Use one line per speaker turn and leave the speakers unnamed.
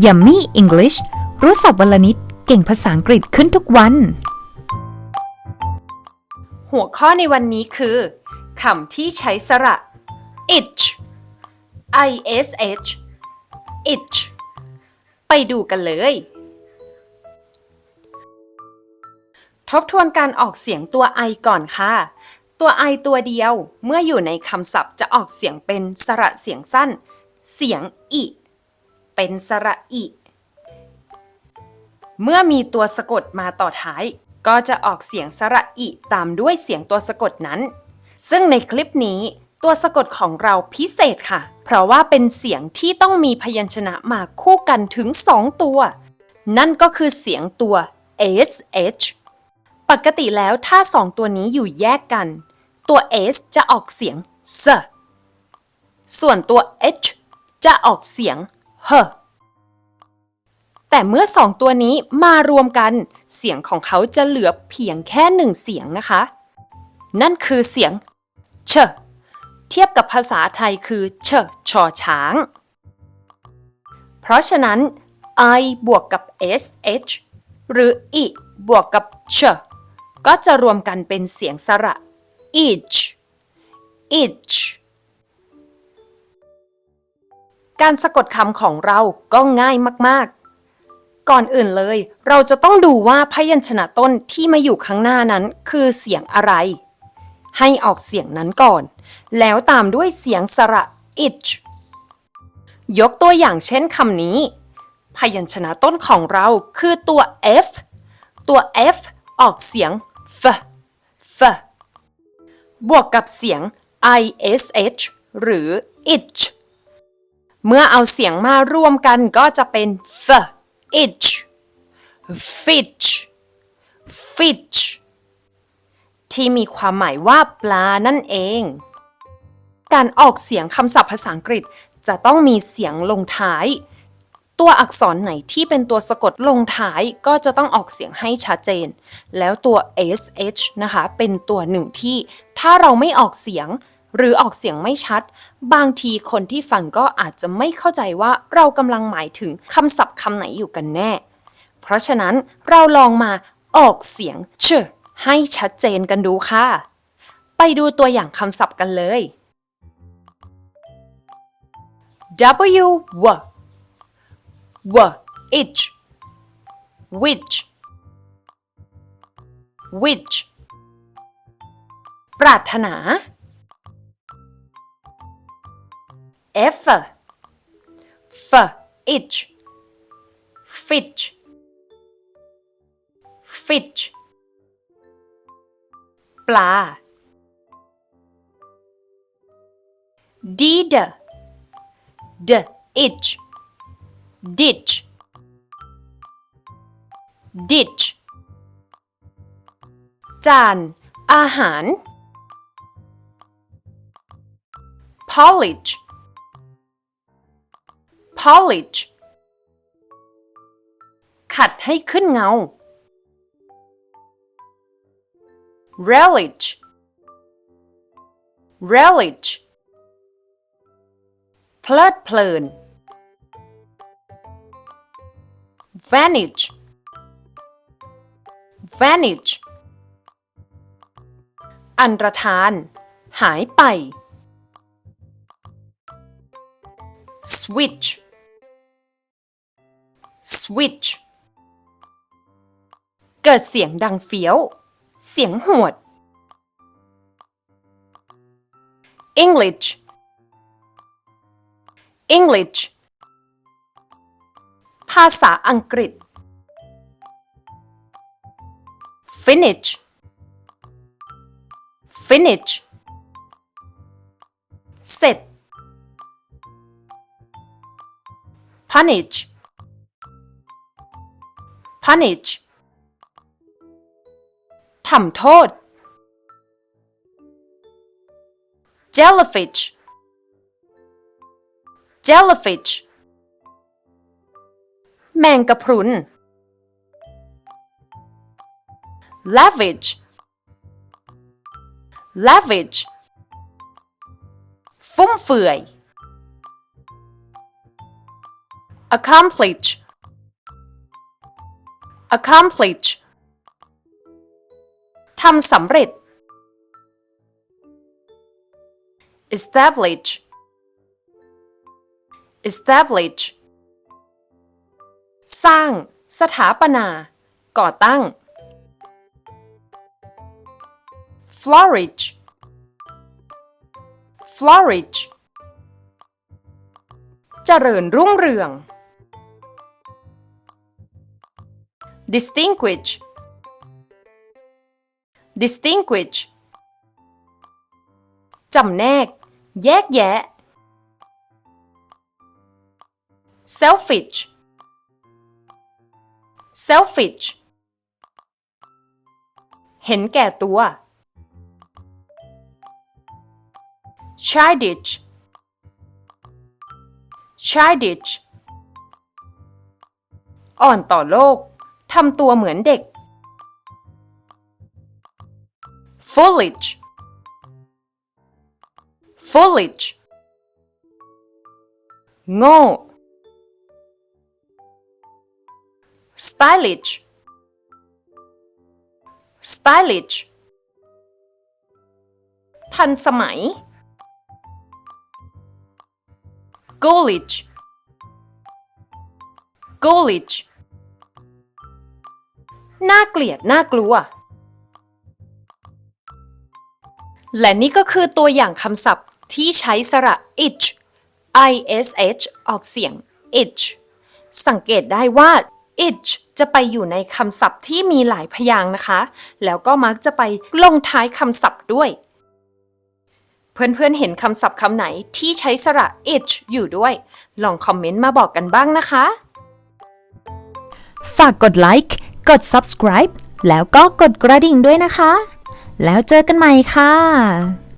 Yummy English รู้ศัพท์วันละนิด เก่งภาษาอังกฤษขึ้นทุกวัน
หัวข้อในวันนี้คือคำที่ใช้สระ itch i s h itch ไปดูกันเลย ทบทวนการออกเสียงตัว i ก่อนค่ะ ตัว i ตัวเดียวเมื่ออยู่ในคำศัพท์จะออกเสียงเป็นสระเสียงสั้น เสียงอิ เป็นสระอิ เมื่อมีตัวสะกดมาต่อท้าย ก็จะออกเสียงสระอิตามด้วยเสียงตัวสะกดนั้น ซึ่งในคลิปนี้ตัวสะกดของเราพิเศษค่ะ เพราะว่าเป็นเสียงที่ต้องมีพยัญชนะมาคู่กันถึง 2 ตัว นั่นก็คือเสียงตัว sh ปกติแล้วถ้าสองตัวนี้อยู่แยกกัน ตัว s จะออกเสียง s ส่วนตัว h จะออกเสียง h แต่เมื่อสองตัวนี้มารวมกัน เสียงของเขาจะเหลือเพียงแค่หนึ่งเสียงนะคะ นั่นคือเสียง เชเทียบกับภาษาไทยคือเชชอช้าง เพราะฉะนั้น i บวกกับ sh หรือ i บวกกับ ch ก็จะรวมกันเป็นเสียงสระ each each การสะกดคำของเราก็ง่ายมากๆ ก่อนอื่นเลย เราจะต้องดูว่าพยัญชนะต้นที่มาอยู่ข้างหน้านั้นคือเสียงอะไร ให้ออกเสียงนั้นก่อน แล้วตามด้วยเสียงสระ ich ยกตัวอย่างเช่นคำนี้ พยัญชนะต้นของเราคือตัว f ตัว f ออกเสียง f f บวกกับเสียง ish หรือ ich เมื่อเอาเสียงมารวมกันก็จะเป็น f itch fitch fitch ที่มีความหมายว่าปลานั่นเอง การออกเสียงคำศัพท์ภาษาอังกฤษจะต้องมีเสียงลงท้าย ตัวอักษรไหนที่เป็นตัวสะกดลงท้ายก็จะต้องออกเสียงให้ชัดเจน แล้วตัว sh นะคะ เป็นตัวหนึ่งที่ถ้าเราไม่ออกเสียง หรือออกเสียงไม่ชัด บางทีคนที่ฟังก็อาจจะไม่เข้าใจว่าเรากำลังหมายถึงคำศัพท์คำไหนอยู่กันแน่ เพราะฉะนั้นเราลองมาออกเสียงเชให้ชัดเจนกันดูค่ะ ไปดูตัวอย่างคำศัพท์กันเลย W w w h which which ปรารถนา F f itch fitch fitch ปลา D d d itch ditch ditch จาน อาหาร polish Polish ขัดให้ขึ้นเงา relish relish เพลิดเพลิน vanish vanish อันตรธาน หายไป switch switch เกิดเสียงดังเฟี้ยว เสียงหวด English English ภาษาอังกฤษ finish finish เสร็จ punish punish ทำโทษ jellyfish jellyfish แมงกะพรุน lavish lavish ฟุ่มเฟือย accomplish accomplish ทำสำเร็จ establish establish สร้าง สถาปนา ก่อตั้ง flourish flourish เจริญรุ่งเรือง distinguish distinguish จำแนก แยกแยะ selfish selfish เห็นแก่ตัว childish childish อ่อนต่อโลก ทำตัวเหมือนเด็ก foolish foolish โง่ stylish stylish ทันสมัย ghoulish ghoulish น่าเกลียดน่ากลัว และนี่ก็คือตัวอย่างคำศัพท์ที่ใช้สระ ich ish ออกเสียง ich สังเกตได้ว่า ich จะไปอยู่ในคำศัพท์ที่มีหลายพยางค์นะคะ แล้วก็มักจะไปลงท้ายคำศัพท์ด้วย เพื่อนๆเห็นคำศัพท์คำไหนที่ใช้สระ ich อยู่ด้วย ลองคอมเมนต์มาบอกกันบ้างนะคะ
ฝากกดไลค์ กด subscribe แล้วก็กดกระดิ่งด้วยนะคะ แล้วเจอกันใหม่ค่ะ